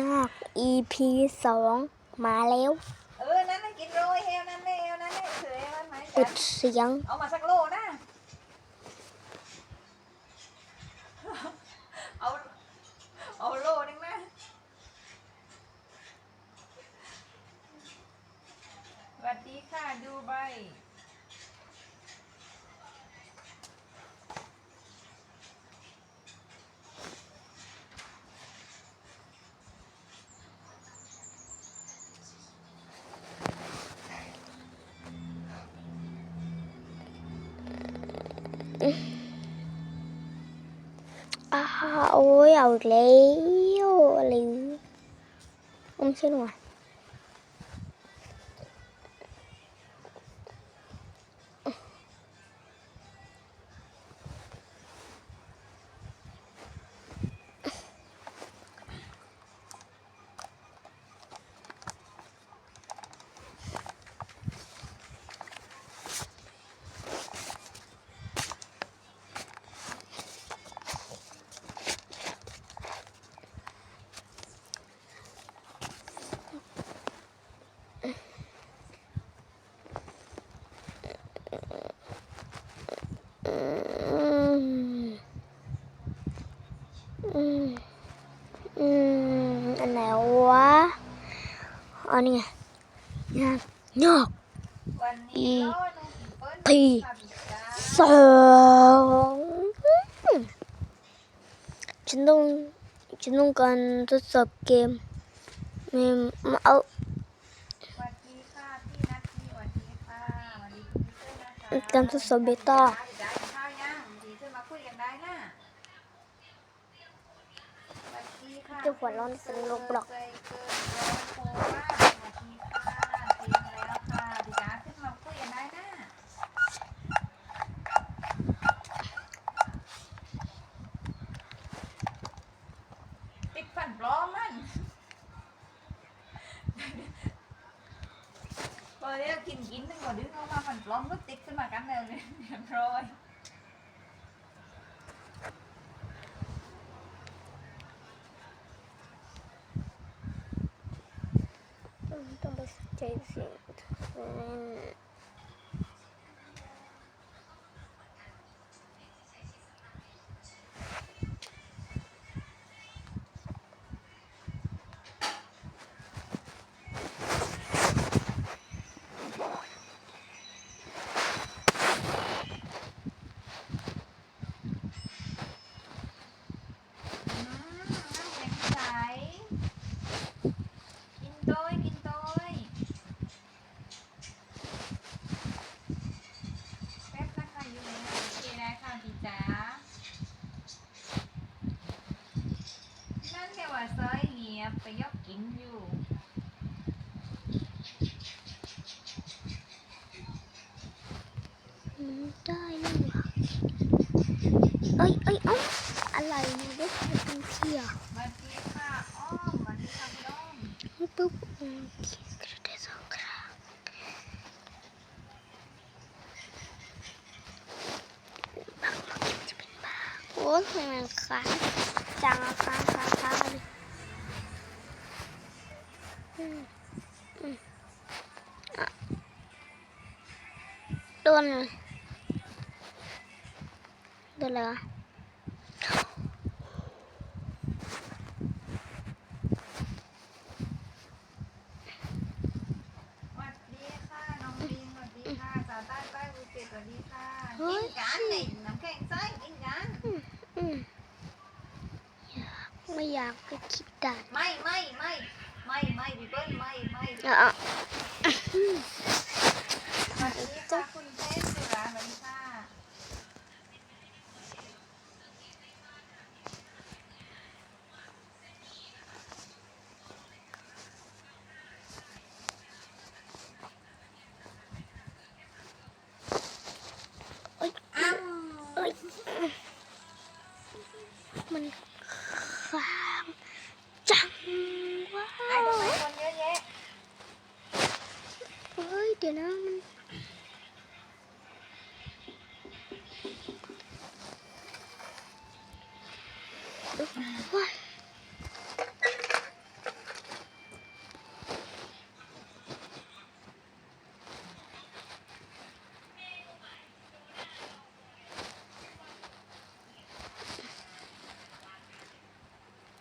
ยาก EP สองมาแล้วเออ นั่นน่ะกินโรยเฮลนั่นเลยเฮลนั่นเลยเสือมันไหมปิกัดนเสียง เอามาสักโลนะ เอา เอาโลนึงนะสวัสดีค่ะดูใบ อ้าโอ้ยเอาอีกแล้วอะไรไม่ใช่หรออืมอืมอืมอันไหนวะอันนี้ไงยากยากวันนี้โลนึงเปิ้ลทีค่ะพี่จ้าสองฉันต้องฉันต้องการทดสอบเกมเมมมาเอาสวัสดีค่ะพี่นัทพี่สวัสดีค่ะสวัสดีคุณพีเตอร์นะคะการทดสอบเบต้าได้ข้าวยังดีขึ้นมาคุยกันได้นะสวัสดีค่ะจะหัวเร้อนสนุกหรอก ใจเกินร้อยโคราชสวัสดีค่ะเตรียมแล้วค่ะพี่จ๋าขึ้นมาคุยกันได้นะติดฟันปลอมมันพอเรีย กกินกินหนึ่งก่อนดึงออกมาฟันปลอมก็ติดขึ้นมากันเลยเรียบร้อยต้องไปใจเสียงอืมอืมน้ำแข็งใสกินโต้ยกินโต้ยแป๊บนะคะอยู่ในโอเค ได้ค่ะพี่จ๋านั่นแค่ว่าซอเหียไปยกกินอยู่ได้นี่หว่าเอ้ยเอ้ยเอ้าอะไรเนี่ยได้แค่เป็นเที่ยว สวัสดีค่ะอ้อมสวัสดีค่ะพี่อ้อม ปุ๊บอืมกระเดสองครั้งบางเมื่อกี้มันจะเป็นบ้าโอ้ ยทำไมมันค้างจังอะค้างค้างค้างเลยอืมอืมอะโดนเลยโดนอะไรวะสวัสดีค่ะ น้องบีมสวัสดีค่ะสาวใต้ใต้ภูเก็ตสวัสดีค่ะ เฮ้ กิ ย นกันนี่น้ำแข็งใสกินกัน อืมอยาก ไม่อยากก็คิดได้ไม่ไม่ไม่ไม่ไม่พี่เบิ้ลไม่ไม่ ดี๋นะมัน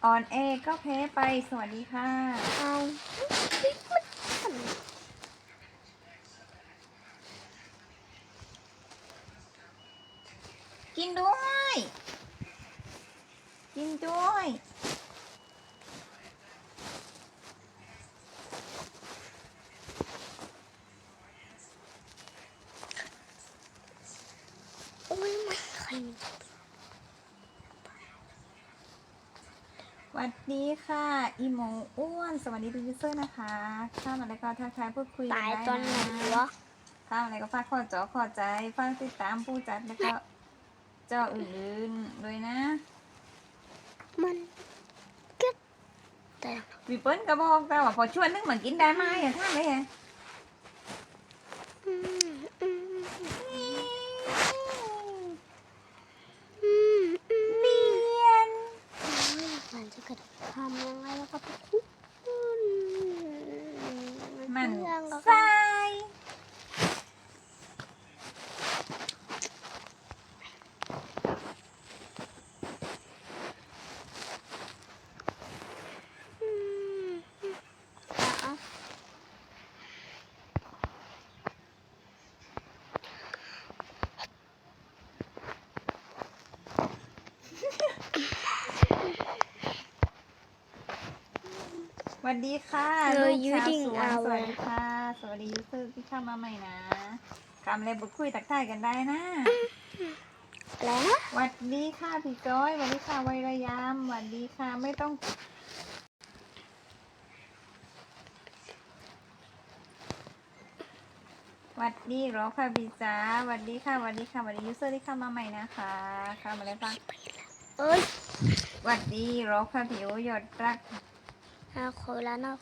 อ่อนเอก็เพ้ไป สวัสดีค่ะ เอา กินด้วย กินด้วยโอ้ยมันใครมันสวัสดีค่ะ อีโมอ้วน สวัสดีทุกยูเซอร์นะคะข้ามอะไรก็ทักทายพูดคุยกัตายได้ตอนไหนนะวะข้ามอะไรก็ฝากขอจอขอใจฝากติดตามผู้จัดแล้วก็ เจ้าอื่นๆด้วยนะ มันก็แต่วิเปิ้ลก็บอกแต่ว่าพอชวนนึกเหมือนกินได้ไหมอะท่านเลยอะอืมอืมอืมอืม เนียน มันจะกระโดดทำยังไงแล้วก็ไปคุก มัน เรื่องก็ ทราย อืมอะ ส วัสดีค่ะเอลูอกยูสาวดิ้งสวนเอาสวัสดีค่ะ สวัสดียูเซอร์ที่เข้ามาใหม่นะคำอะไรบุกคุยตักทายกันได้นะอะไรนะสวัสดีค่ะพี่ก้อยสวัสดีค่ะไวรยามสวัสดีค่ะไม่ต้องสวัสดีเหรอค่ะพี่จ๋าสวัสดีค่ะสวัสดีค่ะสวัสดียูเซอร์ที่เข้ามาใหม่นะคะเข้ามาแล้วฟังเอ้ยสวัสดีเหรอค่ะพี่โอยอดรัก เอาโคลานอก